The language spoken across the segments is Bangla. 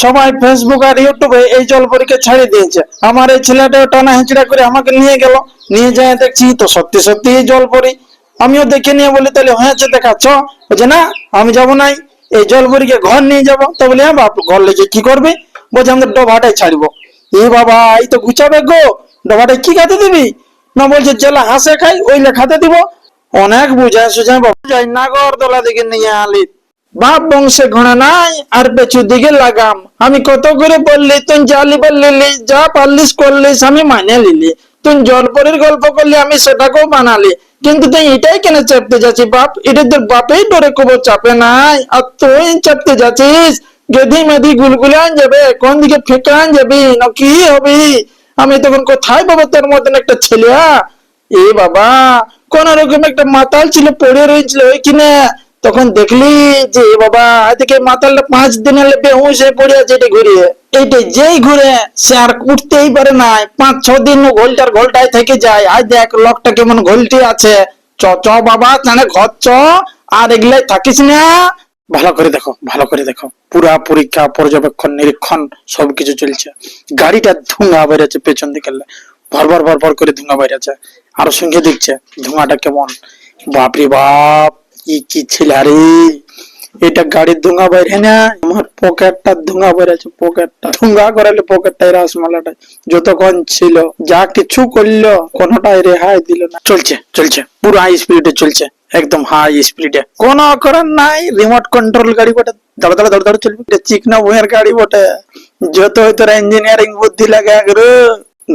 সবাই ফেসবুক আর ইউটিউবে এই জলপরীকে ছাড়িয়ে দিয়েছে। আমার এই ছেলেটা টানা হেঁচড়া করে আমাকে নিয়ে গেল। নিয়ে যায় দেখছি, তো সত্যি সত্যি এই জলপরি? আমিও দেখে নিয়ে বলি, তাহলে হয়েছে দেখাচ্ছ বলছে, না, আমি যাব নাই। এই জলপরীকে ঘর নিয়ে যাব। তো বলি হ্যাঁ বাপ, ঘর লেগে কি করবে? বলছে, আমাদের ডবাটাই ছাড়বো। এ বাবা, এই তো গুছাবে গো। ডবাটাই কি খাতে দিবি? না বলছে, জেলা হাসে খাই, ওই লেখাতে দিব। অনেক বুঝায় সুঝায় বাবু যাই নাগর দোলা দিকে নিয়ে আলি। বাপ বংশে ঘোড়া নাই, আর পেছু দিকে লাগাম। আমি কত করে বললি তুই যা লিবার লিলি যা পারলিস করলিস, আমি মানে লিলি তুই জলপরের গল্প করলি, আমি সেটাকেও বানালি। কিন্তু তুই এটাই কেন চাপতে যাচ্ছিস বাপ? এটা তোর বাপেই ডরে কবর চাপে নাই। আর তুই চাপতে যাচ্ছিস? গেধি মেধি গুলগুলান যাবে, কোন দিকে ফেকান যাবি, না কি হবি? আমি তখন কোথায় পাবো তোর মতন একটা ছেলে এ বাবা কোন রকম একটা মাতাল ছিল, পড়ে রয়েছিল ওইখানে। তখন দেখলি যে বাবা, এদিকে মাতালটা পাঁচ দিন হলে বেহুশ হয়ে পড়ে আছে এটা ঘুরে। এইটা যেই ঘুরে, সে আর উঠতেই পারে না পাঁচ, ছ দিন ঘোলটার ঘোলটায় থেকে যায়। আজ দেখ লোকটা কেমন ঘোলটি আছে। চ চ বাবা চানে ঘর চ। আর এগুলাই থাকিস না। ভালো করে দেখো, ভালো করে দেখো। পুরা পরীক্ষা, পর্যবেক্ষণ, নিরীক্ষণ, সবকিছু চলছে। গাড়িটা ধুঙা বেরোচ্ছে পেছন দিকে ভর ভর ভর ভর করে ধুঙা বেরোচ্ছে আরও সঙ্গে দেখছে ধুঙাটা কেমন? বাপরে বাপ! কি কি ছিল? রে এটা গাড়ির ধুঙা বাইরে না? আমার পকেটটা ধুঙা বেরোচ্ছে পকেটটা। ধুঙা করালে পকেটটাই রাসমালাটা যতক্ষণ ছিল, যা কিছু করল, কোনোটাই রেহাই দিল না। চলছে চলছে, পুরো হাই স্পিডে চলছে, একদম হাই স্পিডে কোন করার নাই রিমোট কন্ট্রোল গাড়ি বটে দাঁড়া দাঁড়া দাঁড়া দাঁড়া চলবে। এটা চিকনা বইয়ের গাড়ি বটে। যত হয়তো ইঞ্জিনিয়ারিং বুদ্ধি লাগে রে,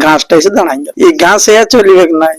ঘাসটা এসে দাঁড়াই এই ঘাস এ চলবে নাই।